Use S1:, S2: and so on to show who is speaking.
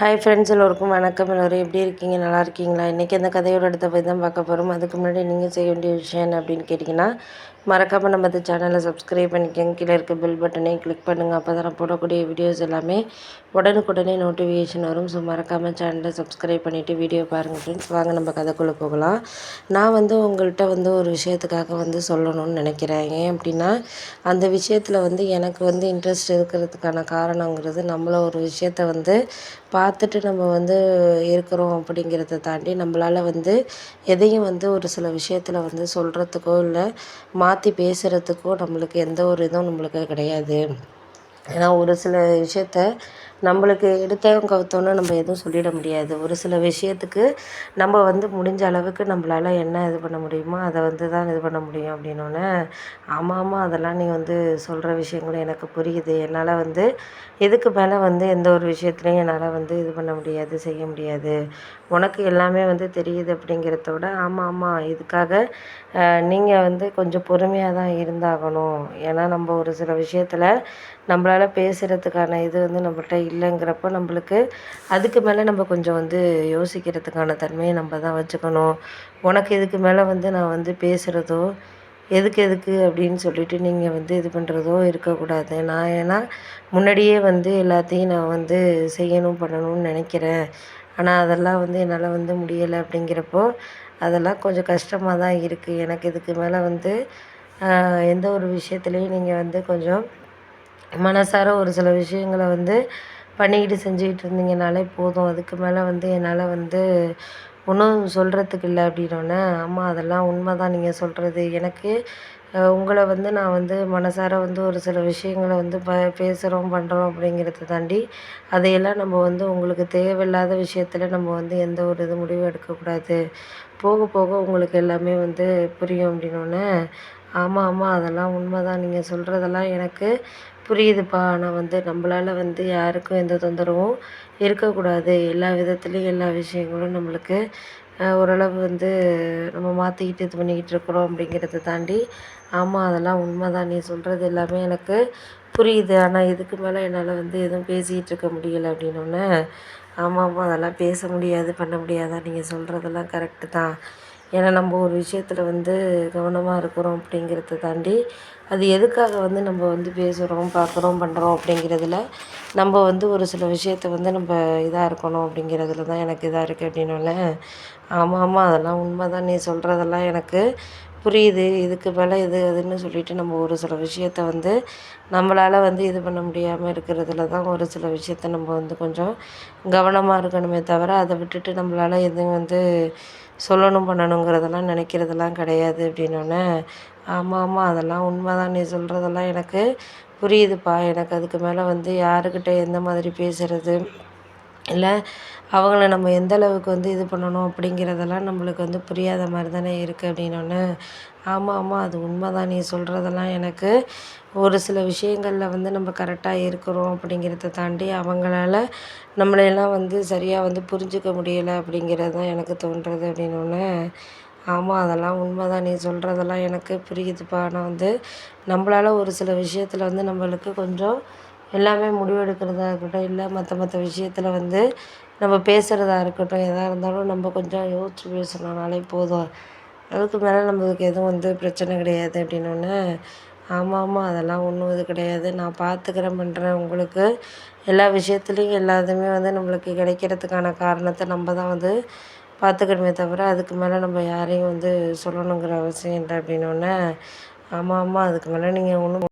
S1: hi friends எல்லோருக்கும் வணக்கம் எல்லோரும் எப்படி இருக்கீங்க நல்லா இருக்கீங்களா இன்றைக்கி அந்த கதையோட அடுத்த போய் தான் பார்க்க போகிறோம் அதுக்கு முன்னாடி நீங்கள் செய்ய வேண்டிய விஷயம் என்ன அப்படின்னு கேட்டிங்கன்னா மறக்காமல் நம்ம இந்த சேனலை சப்ஸ்கிரைப் பண்ணிக்கோங்க கீழே இருக்க பெல் பட்டனையும் கிளிக் பண்ணுங்கள் அப்போ தான் போடக்கூடிய வீடியோஸ் எல்லாமே உடனுக்குடனே நோட்டிஃபிகேஷன் வரும் ஸோ மறக்காமல் சேனலை சப்ஸ்கிரைப் பண்ணிவிட்டு வீடியோ பாருங்கள் ஃப்ரெண்ட்ஸ் வாங்க நம்ம கதைக்குள்ளே போகலாம் நான் வந்து உங்கள்கிட்ட வந்து ஒரு விஷயத்துக்காக வந்து சொல்லணும்னு நினைக்கிறேன் ஏன் அப்படின்னா அந்த விஷயத்தில் வந்து எனக்கு வந்து இன்ட்ரெஸ்ட் இருக்கிறதுக்கான காரணங்கிறது நம்மளை ஒரு விஷயத்தை வந்து பா பார்த்துட்டு நம்ம வந்து இருக்கிறோம் அப்படிங்கிறத தாண்டி நம்மளால் வந்து எதையும் வந்து ஒரு சில விஷயத்தில் வந்து சொல்கிறதுக்கோ இல்லை மாற்றி பேசுகிறதுக்கோ நம்மளுக்கு எந்த ஒரு இதுவும் நம்மளுக்கு கிடையாது ஏன்னா ஒரு சில விஷயத்த நம்மளுக்கு எடுத்தவங்க கவுத்தோன்னு நம்ம எதுவும் சொல்லிட முடியாது ஒரு சில விஷயத்துக்கு நம்ம வந்து முடிஞ்ச அளவுக்கு நம்மளால் என்ன இது பண்ண முடியுமோ அதை வந்து தான் இது பண்ண முடியும் அப்படின்னோடனே ஆமாம் ஆமாம் அதெல்லாம் நீ வந்து சொல்கிற விஷயங்களும் எனக்கு புரியுது என்னால் வந்து எதுக்கு மேலே வந்து எந்த ஒரு விஷயத்துலையும் என்னால் வந்து இது பண்ண முடியாது செய்ய முடியாது உனக்கு எல்லாமே வந்து தெரியுது அப்படிங்கிறத விட ஆமாம் ஆமாம் இதுக்காக நீங்கள் வந்து கொஞ்சம் பொறுமையாக தான் இருந்தாகணும் ஏன்னா நம்ம ஒரு சில விஷயத்தில் நம்மளால் பேசுகிறதுக்கான இது வந்து நம்மகிட்ட இல்லைங்கிறப்போ நம்மளுக்கு அதுக்கு மேலே நம்ம கொஞ்சம் வந்து யோசிக்கிறதுக்கான தன்மையை நம்ம தான் வச்சுக்கணும் உனக்கு இதுக்கு மேலே வந்து நான் வந்து பேசுகிறதோ எதுக்கு எதுக்கு அப்படின்னு சொல்லிட்டு நீங்கள் வந்து இது பண்ணுறதோ இருக்கக்கூடாது நான் ஏன்னா முன்னாடியே வந்து எல்லாத்தையும் நான் வந்து செய்யணும் பண்ணணும்னு நினைக்கிறேன் ஆனால் அதெல்லாம் வந்து என்னால் வந்து முடியலை அப்படிங்கிறப்போ அதெல்லாம் கொஞ்சம் கஷ்டமாக தான் இருக்குது எனக்கு இதுக்கு மேலே வந்து எந்த ஒரு விஷயத்துலேயும் நீங்கள் வந்து கொஞ்சம் மனசார ஒரு சில விஷயங்களை வந்து பண்ணிக்கிட்டு செஞ்சுக்கிட்டு இருந்தீங்கன்னாலே போதும் அதுக்கு மேலே வந்து என்னால் வந்து ஒன்றும் சொல்கிறதுக்கு இல்லை அப்படின்னோடனே ஆமாம் அதெல்லாம் உண்மை தான் நீங்கள் சொல்கிறது எனக்கு உங்களை வந்து நான் வந்து மனசார வந்து ஒரு சில விஷயங்களை வந்து ப பேசுகிறோம் பண்ணுறோம் அப்படிங்கிறத தாண்டி அதையெல்லாம் நம்ம வந்து உங்களுக்கு தேவையில்லாத விஷயத்தில் நம்ம வந்து எந்த ஒரு இது முடிவும் எடுக்கக்கூடாது போக போக உங்களுக்கு எல்லாமே வந்து புரியும் அப்படின்னோடனே ஆமாம் ஆமாம் அதெல்லாம் உண்மை தான் நீங்கள் சொல்கிறதெல்லாம் எனக்கு புரியுதுப்பா ஆனால் வந்து நம்மளால் வந்து யாருக்கும் எந்த தொந்தரவும் இருக்கக்கூடாது எல்லா விதத்துலேயும் எல்லா விஷயங்களும் நம்மளுக்கு ஓரளவு வந்து நம்ம மாற்றிக்கிட்டு இது பண்ணிக்கிட்டு இருக்கிறோம் அப்படிங்கிறத தாண்டி ஆமாம் அதெல்லாம் உண்மை தான் நீ சொல்கிறது எல்லாமே எனக்கு புரியுது ஆனால் இதுக்கு மேலே என்னால் வந்து எதுவும் பேசிக்கிட்டு இருக்க முடியலை அப்படின்னோடனே ஆமாம் ஆமாம் அதெல்லாம் பேச முடியாது பண்ண முடியாதான் நீங்கள் சொல்கிறதெல்லாம் கரெக்டு தான் ஏன்னா நம்ம ஒரு விஷயத்தில் வந்து கவனமாக இருக்கிறோம் அப்படிங்கிறத தாண்டி அது எதுக்காக வந்து நம்ம வந்து பேசுகிறோம் பார்க்குறோம் பண்ணுறோம் அப்படிங்கிறதுல நம்ம வந்து ஒரு சில விஷயத்த வந்து நம்ம இதாக இருக்கணும் அப்படிங்கிறதுல தான் எனக்கு இதாக இருக்குது அப்படின்னோடனே ஆமாம் ஆமாம் அதெல்லாம் உண்மை தான் நீ சொல்கிறதெல்லாம் எனக்கு புரியுது இதுக்கு மேலே இது அதுன்னு சொல்லிட்டு நம்ம ஒரு சில விஷயத்த வந்து நம்மளால் வந்து இது பண்ண முடியாமல் இருக்கிறதுல தான் ஒரு சில விஷயத்த நம்ம வந்து கொஞ்சம் கவனமாக இருக்கணுமே தவிர அதை விட்டுட்டு நம்மளால் எதுவும் வந்து சொல்லணும் பண்ணணுங்கிறதெல்லாம் நினைக்கிறதெல்லாம் கிடையாது அப்படின்னோடனே ஆமாம் ஆமாம் அதெல்லாம் உண்மை தான் நீ சொல்கிறதெல்லாம் எனக்கு புரியுதுப்பா எனக்கு அதுக்கு மேலே வந்து யாருக்கிட்ட எந்த மாதிரி பேசுகிறது இல்லை அவங்கள நம்ம எந்த அளவுக்கு வந்து இது பண்ணணும் அப்படிங்கிறதெல்லாம் நம்மளுக்கு வந்து புரியாத மாதிரி தானே இருக்குது அப்படின்னோன்னு ஆமாம் ஆமாம் அது உண்மை தான் நீ சொல்கிறதெல்லாம் எனக்கு ஒரு சில விஷயங்களில் வந்து நம்ம கரெக்டாக இருக்கிறோம் அப்படிங்கிறத தாண்டி அவங்களால நம்மளையெல்லாம் வந்து சரியாக வந்து புரிஞ்சிக்க முடியலை அப்படிங்கிறது தான் எனக்கு தோன்றுறது அப்படின்னோன்னு ஆமாம் அதெல்லாம் உண்மை தான் நீ சொல்கிறதெல்லாம் எனக்கு புரியுதுப்பா ஆனால் வந்து நம்மளால் ஒரு சில விஷயத்தில் வந்து நம்மளுக்கு கொஞ்சம் எல்லாமே முடிவெடுக்கிறதா இருக்கட்டும் இல்லை மற்ற மற்ற விஷயத்தில் வந்து நம்ம பேசுகிறதா இருக்கட்டும் எதாக இருந்தாலும் நம்ம கொஞ்சம் யோசித்து பேசணுனாலே போதும் அதுக்கு மேலே நம்மளுக்கு எதுவும் வந்து பிரச்சனை கிடையாது அப்படின்னோடனே ஆமாம் ஆமாம் அதெல்லாம் ஒன்றும் இது கிடையாது நான் பார்த்துக்கிறேன் பண்ணுறேன் உங்களுக்கு எல்லா விஷயத்துலேயும் எல்லாத்துமே வந்து நம்மளுக்கு கிடைக்கிறதுக்கான காரணத்தை நம்ம தான் வந்து பார்த்துக்கணுமே தவிர அதுக்கு மேலே நம்ம யாரையும் வந்து சொல்லணுங்கிற அவசியம் இல்லை அப்படின்னோடனே ஆமாம் ஆமாம் அதுக்கு மேலே நீங்கள் ஒன்றும்